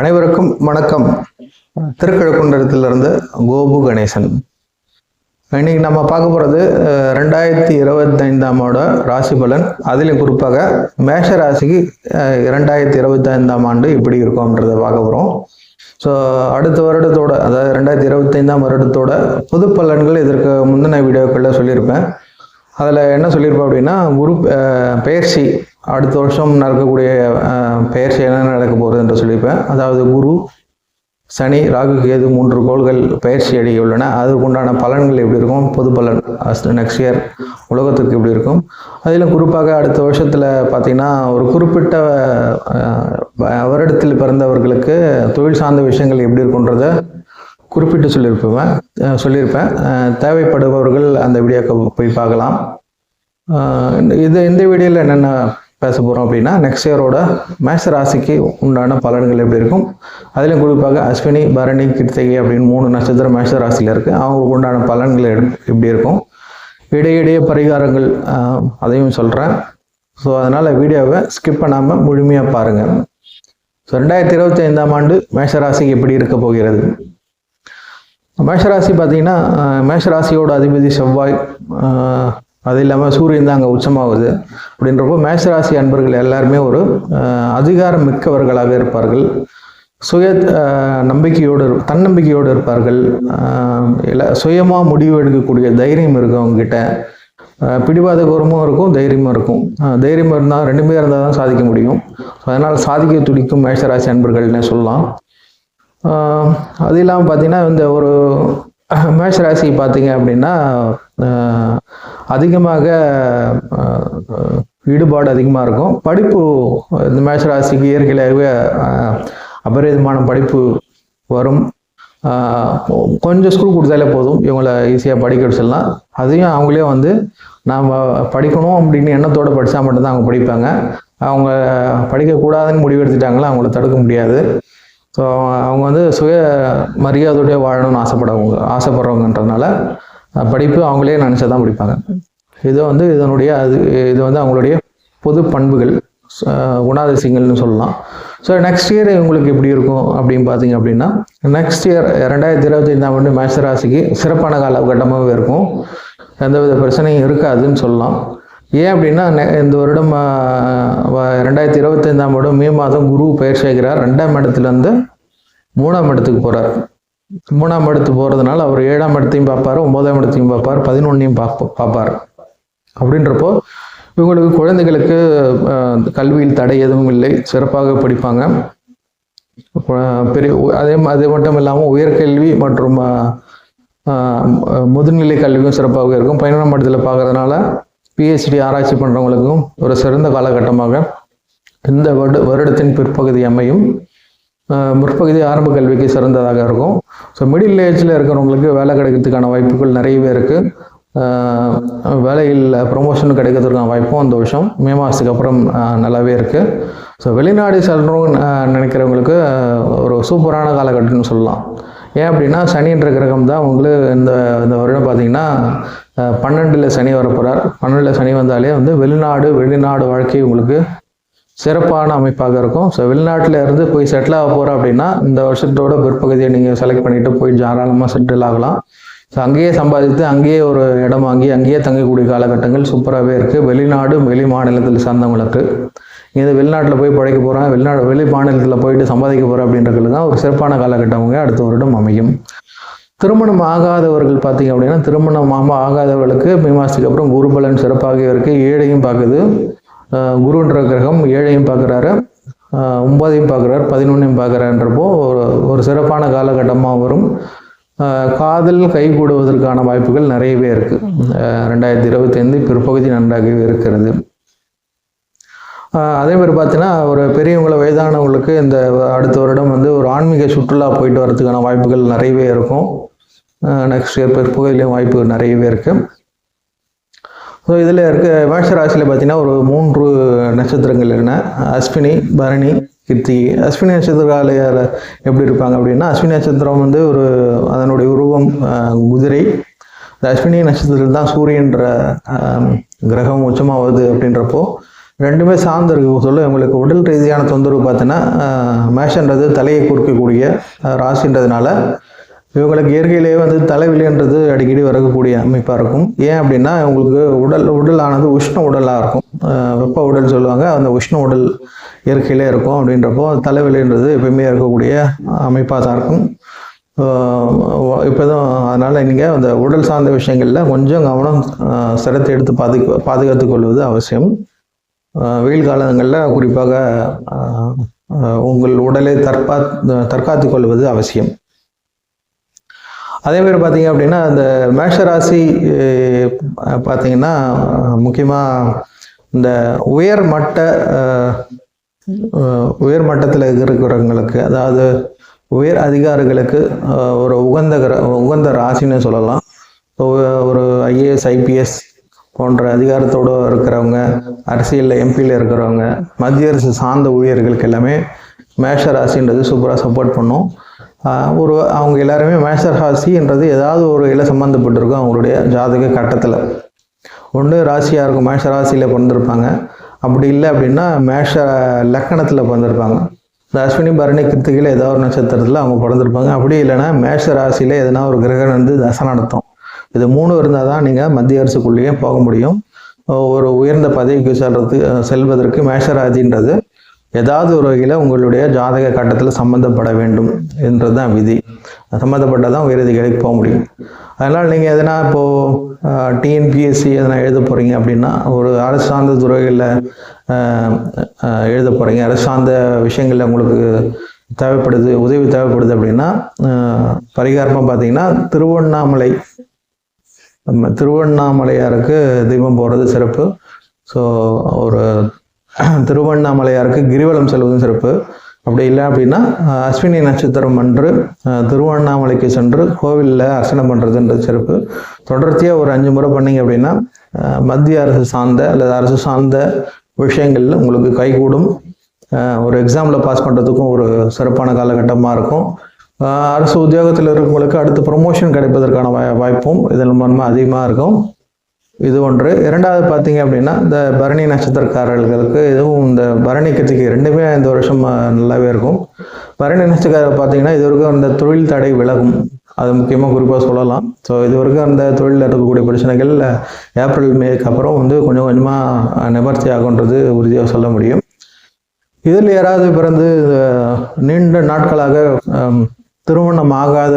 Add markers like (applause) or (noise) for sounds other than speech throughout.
அனைவருக்கும் வணக்கம். திருக்கழுக்குன்றத்திலிருந்து கோபு கணேசன். இன்னைக்கு நம்ம பார்க்க போகிறது ரெண்டாயிரத்தி இருபத்தைந்தாம் ஆண்டு ராசி பலன். அதிலும் குறிப்பாக மேஷ ராசிக்கு இரண்டாயிரத்தி இரண்டாயிரத்தி இருபத்தைந்தாம் ஆண்டு எப்படி இருக்கும்ன்றதை பார்க்க போகிறோம் ஸோ அடுத்த வருடத்தோட அதாவது ரெண்டாயிரத்தி இருபத்தைந்தாம் வருடத்தோட புது பலன்கள் இதற்கு முந்தின வீடியோக்களில் சொல்லியிருப்பேன். அதில் என்ன சொல்லியிருப்பேன் அப்படின்னா குரு அஹ், பெயர்ச்சி அடுத்த வருஷம் நடக்கக்கூடிய பெயர்ச்சி என்ன நடக்க போகிறது என்று சொல்லியிருப்பேன். அதாவது குரு சனி ராகு கேது மூன்று கோள்கள் பயிற்சி அடைய உள்ளன உண்டான பலன்கள் எப்படி இருக்கும்? பொது பலன் நெக்ஸ்ட் இயர் உலகத்துக்கு எப்படி இருக்கும்? அதில் குறிப்பாக அடுத்த வருஷத்தில் பார்த்தீங்கன்னா ஒரு குறிப்பிட்ட வருடத்தில் பிறந்தவர்களுக்கு தொழில் சார்ந்த விஷயங்கள் எப்படி இருக்குன்றத குறிப்பிட்டு சொல்லியிருப்பேன். சொல்லியிருப்பேன். தேவைப்படுபவர்கள் அந்த வீடியோக்கு போய் பார்க்கலாம். இந்த- இது இந்த வீடியோவில் என்னென்ன பேச போகிறோம் அப்படின்னா நெக்ஸ்ட் இயரோட மேஷ ராசிக்கு உண்டான பலன்கள் எப்படி இருக்கும்? அதிலும் குறிப்பாக அஸ்வினி பரணி கிருத்திகை அப்படின்னு மூணு நட்சத்திரம் மேஷ ராசியில் இருக்குது அவங்களுக்கு உண்டான பலன்கள் எப்படி இருக்கும்? இடையிடையே பரிகாரங்கள் அதையும் சொல்கிறேன் ஸோ அதனால் வீடியோவை ஸ்கிப் பண்ணாமல் முழுமையாக பாருங்கள் ஸோ ரெண்டாயிரத்தி இருபத்தி ஐந்தாம் ஆண்டு மேஷராசிக்கு எப்படி இருக்க போகிறது? மேஷராசி பார்த்தீங்கன்னா மேஷராசியோட அதிபதி செவ்வாய் அது இல்லாமல் சூரியன் தான் அங்கே உச்சமாகுது அப்படின்றப்போ மேஷராசி அன்பர்கள் எல்லாருமே ஒரு அதிகாரம் மிக்கவர்களாக இருப்பார்கள். சுய நம்பிக்கையோடு இரு- தன்னம்பிக்கையோடு இருப்பார்கள். அஹ், சுயமாக முடிவு எடுக்கக்கூடிய தைரியம் இருக்கும் அவங்ககிட்ட பிடிவாத கௌரவமும் இருக்கும் தைரியமும் இருக்கும். தைரியமாக தைரியம் இருந்தால் ரெண்டுமே இருந்தால் தான் சாதிக்க முடியும். அதனால் சாதிக்க துடிக்கும் மேஷராசி அன்பர்கள்னு சொல்லலாம். அது இல்லாமல் பார்த்தீங்கன்னா இந்த ஒரு மேஷராசி பார்த்தீங்க அப்படின்னா அதிகமாக ஈடுபாடு அதிகமாக இருக்கும். படிப்பு இந்த மேஷ ராசிக்கு இயற்கையாகவே அபரிதமான படிப்பு வரும். கொஞ்சம் ஸ்கூல் கொடுத்தாலே போதும். இவங்களை ஈஸியாக படிக்க வச்சிடலாம். அதையும் அவங்களே வந்து நாம் படிக்கணும் அப்படின்னு எண்ணத்தோடு படித்தா மட்டும்தான் அவங்க படிப்பாங்க. அவங்க படிக்கக்கூடாதுன்னு முடிவு எடுத்துட்டாங்களா அவங்கள தடுக்க முடியாது. ஸோ அவங்க வந்து சுய மரியாதையோடய வாழணும்னு ஆசைப்படுறவங்க ஆசைப்படுறவங்கன்றதுனால படிப்பு அவங்களே நினச்சா தான் படிப்பாங்க இது வந்து இதனுடைய அது இது வந்து அவங்களுடைய பொது பண்புகள் குணாதிசயங்கள்னு சொல்லலாம். ஸோ நெக்ஸ்ட் இயர் உங்களுக்கு எப்படி இருக்கும் அப்படின்னு பார்த்தீங்க அப்படின்னா நெக்ஸ்ட் இயர் ரெண்டாயிரத்தி இருபத்தி ஐந்தாம் ஆண்டு மேஷராசிக்கு சிறப்பான சிறப்பான காலகட்டமாகவே இருக்கும். எந்தவித பிரச்சனையும் இருக்காதுன்னு சொல்லலாம். ஏன் அப்படின்னா நெ- இந்த வருடம் ரெண்டாயிரத்தி இருபத்தைந்தாம் வருடம் மே மாதம் குரு பெயர் செய்கிறார் ரெண்டாம் இடத்துலேருந்து மூணாம் இடத்துக்கு போகிறார் மூணாம் இடத்து போகிறதுனால அவர் ஏழாம் இடத்தையும் பார்ப்பார் ஒன்பதாம் இடத்தையும் பார்ப்பார் பதினொன்னையும் பார்ப்ப பார்ப்பார். அப்படின்றப்போ இவங்களுக்கு குழந்தைகளுக்கு கல்வியில் தடை எதுவும் இல்லை. சிறப்பாக படிப்பாங்க. பெரிய அதே அது மட்டும் இல்லாமல் உயர்கல்வி மற்றும் முதுநிலை கல்வியும் சிறப்பாக இருக்கும். பதினொன்றாம் இடத்துல பார்க்கறதுனால பிஹெச்டி ஆராய்ச்சி பண்ணுறவங்களுக்கும் ஒரு சிறந்த காலகட்டமாக இந்த வருட வருடத்தின் பிற்பகுதி அமையும். முற்பகுதி ஆரம்ப கல்விக்கு சிறந்ததாக இருக்கும். ஸோ மிடில் ஏஜில் இருக்கிறவங்களுக்கு வேலை கிடைக்கிறதுக்கான வாய்ப்புகள் நிறையவே இருக்குது வேலையில் ப்ரொமோஷன் கிடைக்கிறதுக்கான வாய்ப்பும் அந்த வருஷம். மே மாதத்துக்கு அப்புறம் நல்லாவே இருக்குது ஸோ வெளிநாடு செல்றவங்க நினைக்கிறவங்களுக்கு ஒரு சூப்பரான காலகட்டம்னு சொல்லலாம். ஏன் அப்படின்னா சனின்ற கிரகம் தான் உங்களுக்கு இந்த இந்த வருடம் பார்த்தீங்கன்னா பன்னெண்டில் சனி வரப்போகிறார் பன்னெண்டில் சனி வந்தாலே வந்து வெளிநாடு வெளிநாடு வாழ்க்கை உங்களுக்கு சிறப்பான அமைப்பாக இருக்கும். ஸோ வெளிநாட்டில் இருந்து போய் செட்டில் ஆக போகிறோம் அப்படின்னா இந்த வருஷத்தோட பிற்பகுதியை நீங்கள் செலக்ட் பண்ணிட்டு போய் தாராளமாக செட்டில் ஆகலாம். ஸோ அங்கேயே சம்பாதித்து அங்கேயே ஒரு இடம் வாங்கி அங்கேயே தங்கக்கூடிய காலகட்டங்கள் சூப்பராகவே இருக்குது வெளிநாடு வெளி மாநிலத்தில் சார்ந்தவங்களுக்கு. இது வெளிநாட்டில் போய் படைக்க போகிறேன் வெளிநாடு வெளி மாநிலத்தில் போயிட்டு சம்பாதிக்க போகிறேன் அப்படின்றது தான் ஒரு சிறப்பான காலகட்டமாக அடுத்த வருடம் அமையும். திருமணம் ஆகாதவர்கள் பார்த்தீங்க அப்படின்னா திருமணம் ஆமா ஆகாதவர்களுக்கு மே மாதத்துக்கு அப்புறம் குருபலன் சிறப்பாகவே இருக்குது ஏழையும் பார்க்குது. குருன்ற கிரகம் ஏழையும் பார்க்குறாரு. ஒன்பதையும் பார்க்குறாரு பதினொன்றையும் பார்க்குறான்றப்போ ஒரு ஒரு சிறப்பான காலகட்டமாக வரும். காதல் காதல் கைகூடுவதற்கான வாய்ப்புகள் நிறையவே இருக்குது ரெண்டாயிரத்தி இருபத்தைந்து பிற்பகுதி நன்றாகவே இருக்கிறது. அதே மாதிரி பார்த்தீங்கன்னா ஒரு பெரியவங்களை வயதானவங்களுக்கு இந்த அடுத்த வருடம் வந்து ஒரு ஆன்மீக சுற்றுலா போயிட்டு வரதுக்கான வாய்ப்புகள் நிறையவே இருக்கும். நெக்ஸ்ட் இயர் பிற்பகுதியிலையும் வாய்ப்பு நிறையவே இருக்குது ஸோ இதில் இருக்க மேஷ ராசியில் பார்த்தீங்கன்னா ஒரு மூன்று நட்சத்திரங்கள் என்ன? அஸ்வினி பரணி கிருத்திகை. அஸ்வினி நட்சத்திரக்காலையார் எப்படி இருப்பாங்க அப்படின்னா அஸ்வினி நட்சத்திரம் வந்து ஒரு அதனுடைய உருவம் குதிரை. இந்த அஸ்வினி நட்சத்திரத்தில் தான் சூரியன்ற கிரகம் உச்சமாகுது அப்படின்றப்போ ரெண்டுமே சார்ந்து இருக்கு. சொல்ல உங்களுக்கு உடல் ரீதியான தொந்தரவு பார்த்தீங்கன்னா மேஷன்றது தலையை குறிக்கக்கூடிய ராசின்றதுனால இவங்களுக்கு இயற்கையிலேயே வந்து தலைவலின்றது அடிக்கடி வரக்கூடிய அமைப்பாக இருக்கும். ஏன் அப்படின்னா உங்களுக்கு உடல் உடலானது உஷ்ண உடலாக இருக்கும். வெப்ப உடல் சொல்லுவாங்க. அந்த உஷ்ண உடல் இயற்கையிலே இருக்கும் அப்படின்றப்போ தலைவலின்றது எப்பயுமே இருக்கக்கூடிய அமைப்பாக தான் இருக்கும். இப்போ தான் அதனால் நீங்கள் அந்த உடல் சார்ந்த விஷயங்களில் கொஞ்சம் கவனம் சிரத்தை எடுத்து பாதுகா பாதுகாத்து கொள்வது அவசியம். வெயில் காலங்களில் குறிப்பாக உங்கள் உடலை தற்பா தற்காத்து கொள்வது அவசியம். அதே மாதிரி பார்த்தீங்க அப்படின்னா அந்த மேஷராசி ராசி பார்த்தீங்கன்னா முக்கியமாக இந்த உயர் மட்ட உயர் மட்டத்தில் இருக்கிறவங்களுக்கு அதாவது உயர் அதிகாரிகளுக்கு ஒரு உகந்த கிர- உகந்த ராசின்னு சொல்லலாம். ஒரு ஐஏஎஸ் ஐபிஎஸ் போன்ற அதிகாரத்தோடு இருக்கிறவங்க அரசியலில் எம்பியில் இருக்கிறவங்க மத்திய அரசு சார்ந்த ஊழியர்களுக்கு எல்லாமே மேஷ ராசின்றது சூப்பராக சப்போர்ட் பண்ணும். ஒரு அவங்க எல்லாருமே மேஷ ராசின்றது ஏதாவது ஒரு இல சம்மந்தப்பட்டிருக்கும் அவங்களுடைய ஜாதக கட்டத்தில். ஒன்று ராசியாக இருக்கும் மேஷ ராசியில் பிறந்திருப்பாங்க. அப்படி இல்லை அப்படின்னா மேஷ லக்கணத்தில் பிறந்திருப்பாங்க. அஸ்வினி பரணி கிருத்திகையில் ஏதாவது ஒரு நட்சத்திரத்தில் அவங்க பிறந்திருப்பாங்க. அப்படி இல்லைன்னா மேஷ ராசியில் எதனா ஒரு கிரகம் வந்து தசை நடத்தும். இது மூணு இருந்தால் தான் நீங்கள் மத்திய அரசுக்குள்ளேயே போக முடியும். ஒரு உயர்ந்த பதவிக்கு செல்றது செல்வதற்கு மேஷராசின்றது ஏதாவது ஒரு வகையில் உங்களுடைய ஜாதக கட்டத்தில் சம்மந்தப்பட வேண்டும் என்றது தான் விதி சம்மந்தப்பட்டால் தான் உயரதிகளுக்கு போக முடியும். அதனால் நீங்கள் எதனா இப்போது டிஎன்பிஎஸ்சி எதனா எழுத போகிறீங்க அப்படின்னா ஒரு அரசு சார்ந்த துறைகளில் எழுத போகிறீங்க அரசு சார்ந்த விஷயங்களில் உங்களுக்கு தேவைப்படுது உதவி தேவைப்படுது அப்படின்னா பரிகாரமாக பார்த்தீங்கன்னா திருவண்ணாமலை நம்ம திருவண்ணாமலையாருக்கு தீபம் போகிறது சிறப்பு. ஸோ ஒரு (clears throat) திருவண்ணாமலையாருக்கு கிரிவலம் செல்வதும் சிறப்பு. அப்படி இல்லை அப்படின்னா அஸ்வினி நட்சத்திரம் அன்று திருவண்ணாமலைக்கு சென்று கோவிலில் அர்ச்சனை பண்ணுறதுன்றது சிறப்பு. தொடர்ச்சியாக ஒரு அஞ்சு முறை பண்ணிங்க அப்படின்னா மத்திய அரசு சார்ந்த அல்லது அரசு சார்ந்த விஷயங்களில் உங்களுக்கு கைகூடும். ஒரு எக்ஸாமில் பாஸ் பண்ணுறதுக்கும் ஒரு சிறப்பான காலகட்டமாக இருக்கும். அரசு உத்தியோகத்தில் இருக்கிறவங்களுக்கு அடுத்து ப்ரொமோஷன் கிடைப்பதற்கான வாய் வாய்ப்பும் இதன் மூலமாக அதிகமாக இருக்கும். இது ஒன்று. இரண்டாவது பார்த்தீங்க அப்படின்னா இந்த பரணி நட்சத்திரக்காரர்களுக்கு இதுவும் இந்த பரணி கிருத்திகை ரெண்டுமே இந்த வருஷம் நல்லாவே இருக்கும். பரணி நட்சத்திரக்காரர் பார்த்தீங்கன்னா இது வரைக்கும் அந்த தொழில் தடை விலகும். அது முக்கியமாக குறிப்பாக சொல்லலாம். ஸோ இது வரைக்கும் அந்த தொழிலில் இருக்கக்கூடிய பிரச்சனைகள் ஏப்ரல் மேக்கு அப்புறம் வந்து கொஞ்சம் கொஞ்சமாக நிவர்த்தி ஆகுன்றது உறுதியாக சொல்ல முடியும். இதில் யாராவது பிறந்து நீண்ட நாட்களாக திருமணம் ஆகாத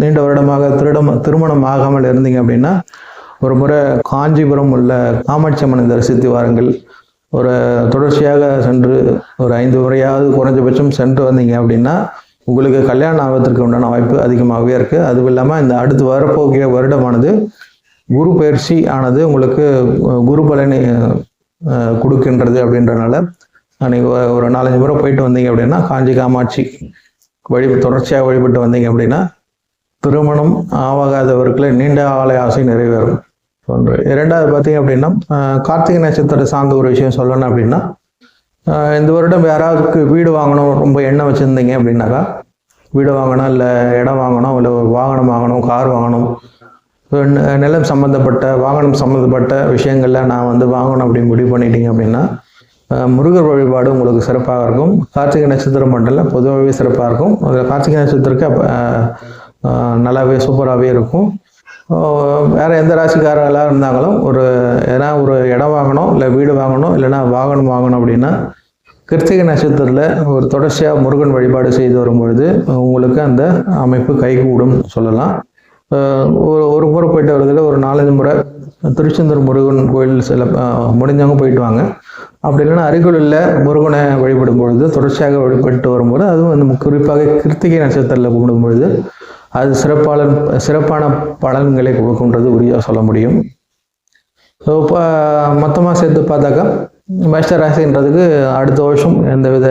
நீண்ட வருடமாக திருடம் திருமணம் ஆகாமல் இருந்தீங்க அப்படின்னா ஒரு முறை காஞ்சிபுரம் உள்ள காமாட்சி அம்மனை தரிசித்து வாருங்கள். ஒரு தொடர்ச்சியாக சென்று ஒரு ஐந்து முறையாவது குறைஞ்சபட்சம் சென்று வந்தீங்க அப்படின்னா உங்களுக்கு கல்யாணம் ஆவதற்கு உண்டான வாய்ப்பு அதிகமாகவே இருக்குது அதுவும் இல்லாமல் இந்த அடுத்து வரப்போகிற வருடமானது குரு பயிற்சி ஆனது உங்களுக்கு குரு பலனை கொடுக்கின்றது அப்படின்றனால நீங்கள் ஒரு நாலஞ்சு முறை போயிட்டு வந்தீங்க அப்படின்னா காஞ்சி காமாட்சி வழி தொடர்ச்சியாக வழிபட்டு வந்தீங்க அப்படின்னா திருமணம் ஆவாகாதவர்களை நீண்ட ஆலை ஆசை நிறைவேறும். ஒன்று இரண்டாவது பார்த்தீங்க அப்படின்னா கார்த்திகை நட்சத்திரத்தை சார்ந்த ஒரு விஷயம் சொல்லணும் அப்படின்னா இந்த வருடம் யாராவதுக்கு வீடு வாங்கணும் ரொம்ப எண்ணம் வச்சுருந்தீங்க அப்படின்னாக்கா வீடு வாங்கணும் இல்லை இடம் வாங்கணும் இல்லை வாகனம் வாங்கணும் கார் வாங்கணும் நிலம் சம்மந்தப்பட்ட வாகனம் சம்மந்தப்பட்ட விஷயங்களில் நான் வந்து வாங்கணும் அப்படின்னு முடிவு பண்ணிட்டீங்க அப்படின்னா முருகர் வழிபாடு உங்களுக்கு சிறப்பாக இருக்கும். கார்த்திகை நட்சத்திரம் மட்டும் இல்லை பொதுவாகவே சிறப்பாக இருக்கும். அதில் கார்த்திகை நட்சத்திரத்துக்கு நல்லாவே சூப்பராகவே இருக்கும். வேற எந்த ராசிக்காரங்களாக இருந்தாங்களும் ஒரு ஏன்னா ஒரு இடம் வாங்கணும் இல்லை வீடு வாங்கணும் இல்லைன்னா வாகனம் வாங்கணும் அப்படின்னா கிருத்திகை நட்சத்திரத்தில் ஒரு தொடர்ச்சியாக முருகன் வழிபாடு செய்து வரும்பொழுது உங்களுக்கு அந்த அமைப்பு கைகூடும் சொல்லலாம். ஒரு ஒரு முறை போயிட்டு வரதுல ஒரு நாலஞ்சு முறை திருச்செந்தூர் முருகன் கோயில் சில முடிஞ்சவங்க போயிட்டு வாங்க. அப்படி இல்லைன்னா அருகிலுள்ள முருகனை வழிபடும் பொழுது தொடர்ச்சியாக வழிபட்டு வரும்போது அதுவும் வந்து குறிப்பாக கிருத்திகை நட்சத்திரத்தில் கும்பிடும் பொழுது அது சிறப்பாளன் சிறப்பான பலன்களை கொடுக்குன்றது உறுதியாக சொல்ல முடியும். ஸோ இப்போ மொத்தமாக சேர்த்து பார்த்தாக்கா மேஷ ராசின்றதுக்கு அடுத்த வருஷம் எந்தவித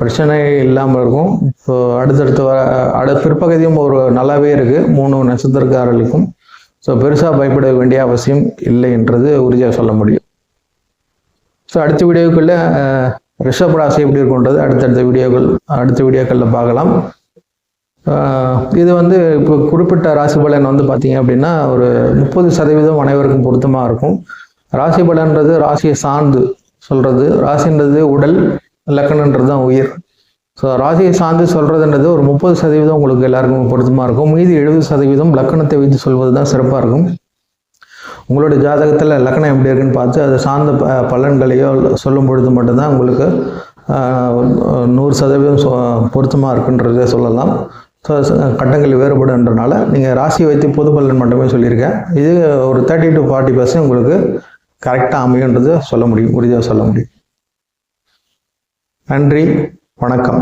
பிரச்சனை இல்லாமல் இருக்கும். ஸோ அடுத்தடுத்து வர அடு பிற்பகுதியும் ஒரு நல்லாவே இருக்குது மூணு நட்சத்திரக்காரர்களுக்கும். ஸோ பெருசாக பயப்பட வேண்டிய அவசியம் இல்லை என்றது உறுதியாக சொல்ல முடியும். ஸோ அடுத்த வீடியோக்குள்ளே ரிஷப் ராசி எப்படி இருக்குன்றது அடுத்தடுத்த வீடியோக்கள் அடுத்த வீடியோக்களில் பார்க்கலாம். இது வந்து இப்போ குறிப்பிட்ட ராசி பலன் வந்து பார்த்தீங்க அப்படின்னா ஒரு முப்பது சதவீதம் அனைவருக்கும் பொருத்தமாக இருக்கும். ராசி பலன்றது ராசியை சார்ந்து சொல்கிறது ராசின்றது உடல் லக்கணன்றது தான் உயிர். ஸோ ராசியை சார்ந்து சொல்கிறதுன்றது ஒரு முப்பது சதவீதம் உங்களுக்கு எல்லாருக்கும் பொருத்தமாக இருக்கும். மீதி எழுபது சதவீதம் லக்கணத்தை வைத்து சொல்வது தான் சிறப்பாக இருக்கும். உங்களுடைய ஜாதகத்தில் லக்கணம் எப்படி இருக்குன்னு பார்த்து அதை சார்ந்த ப பலன்களையோ சொல்லும் பொழுது மட்டும்தான் உங்களுக்கு நூறு சதவீதம் பொருத்தமாக இருக்குன்றதை சொல்லலாம். ஸோ கட்டங்கள் வேறுபடுன்றனால நீங்கள் ராசி வைத்து பொது பலன் மட்டுமே சொல்லியிருக்கேன். இது ஒரு தேர்ட்டி டு ஃபார்ட்டி பர்சன்ட் உங்களுக்கு கரெக்டாக அமையுன்றது சொல்ல முடியும் உறுதியாக சொல்ல முடியும். நன்றி வணக்கம்.